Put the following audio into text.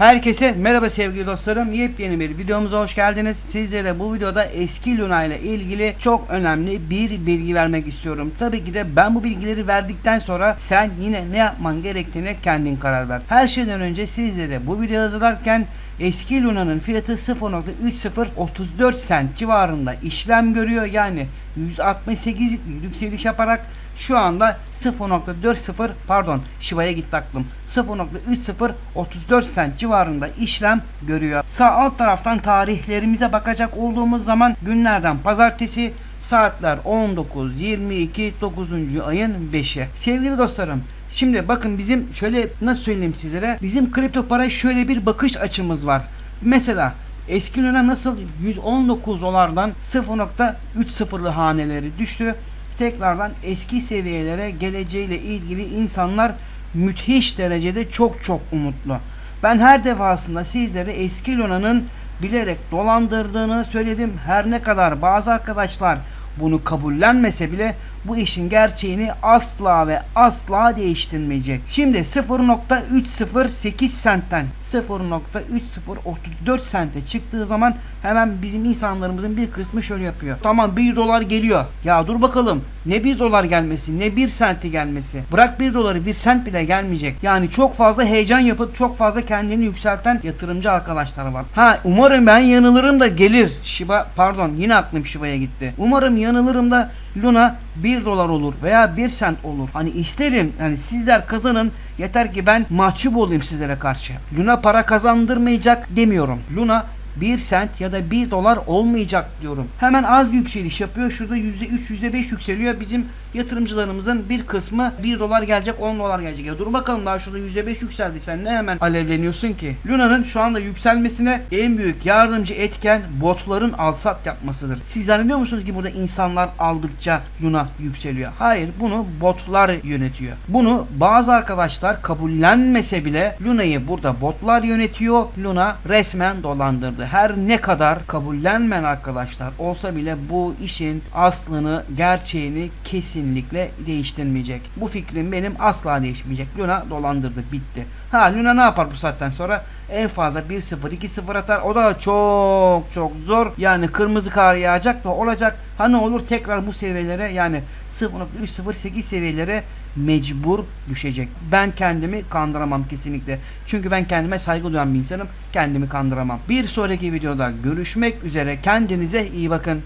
Herkese merhaba sevgili dostlarım. Yepyeni bir videomuza hoş geldiniz. Sizlere bu videoda eski Luna ile ilgili çok önemli bir bilgi vermek istiyorum. Tabii ki de ben bu bilgileri verdikten sonra sen yine ne yapman gerektiğine kendin karar ver. Her şeyden önce sizlere bu videoyu hazırlarken eski Luna'nın fiyatı 0.3034 cent civarında işlem görüyor. Yani 168 yükseliş yaparak şu anda 0.40 pardon Shiba'ya gitti aklım. 0.3034 cent civarında işlem görüyor. Sağ alt taraftan tarihlerimize bakacak olduğumuz zaman günlerden pazartesi saatler 19.22 9. ayın 5'i. Sevgili dostlarım Şimdi bakın bizim şöyle nasıl söyleyeyim sizlere bizim kripto para şöyle bir bakış açımız var. Mesela eski Luna nasıl 119 dolardan 0.30'lı haneleri düştü. Tekrardan eski seviyelere geleceğiyle ilgili insanlar müthiş derecede çok çok umutlu. Ben her defasında sizlere eski Luna'nın bilerek dolandırdığını söyledim. Her ne kadar bazı arkadaşlar bunu kabullenmese bile bu işin gerçeğini asla ve asla değiştirmeyecek. Şimdi 0.308 sentten 0.3034 sente çıktığı zaman hemen bizim insanlarımızın bir kısmı şöyle yapıyor. Tamam 1 dolar geliyor. Ya dur bakalım ne 1 dolar gelmesi ne 1 senti gelmesi. Bırak 1 doları 1 sent bile gelmeyecek. Yani çok fazla heyecan yapıp çok fazla kendini yükselten yatırımcı arkadaşlar var. Ha umarım ben yanılırım da gelir. Shiba pardon yine aklım Shiba'ya gitti. Umarım yanılırım da Luna 1 dolar olur veya 1 sent olur. Hani isterim hani sizler kazanın yeter ki ben mahcup olayım sizlere karşı. Luna para kazandırmayacak demiyorum. Luna 1 sent ya da 1 dolar olmayacak diyorum. Hemen az bir yükseliş yapıyor. Şurada %3 %5 yükseliyor. Bizim yatırımcılarımızın bir kısmı 1 dolar gelecek 10 dolar gelecek. Ya dur bakalım daha şurada %5 yükseldi. Sen ne hemen alevleniyorsun ki? Luna'nın şu anda yükselmesine en büyük yardımcı etken botların alsat yapmasıdır. Siz zannediyor musunuz ki burada insanlar aldıkça Luna yükseliyor? Hayır bunu botlar yönetiyor. Bunu bazı arkadaşlar kabullenmese bile Luna'yı burada botlar yönetiyor. Luna resmen dolandırdı. Her ne kadar kabullenmeyen arkadaşlar olsa bile bu işin aslını, gerçeğini kesinlikle değiştirmeyecek. Bu fikrim benim asla değişmeyecek. Luna dolandırdı, bitti. Ha Luna ne yapar bu saatten sonra? En fazla 1-0, 2-0 atar. O da çok çok zor. Yani kırmızı kar yağacak da olacak. Ha ne olur tekrar bu seviyelere yani 0.308 seviyelere mecbur düşecek. Ben kendimi kandıramam kesinlikle. Çünkü ben kendime saygı duyan bir insanım. Kendimi kandıramam. Bir sonraki videoda görüşmek üzere. Kendinize iyi bakın.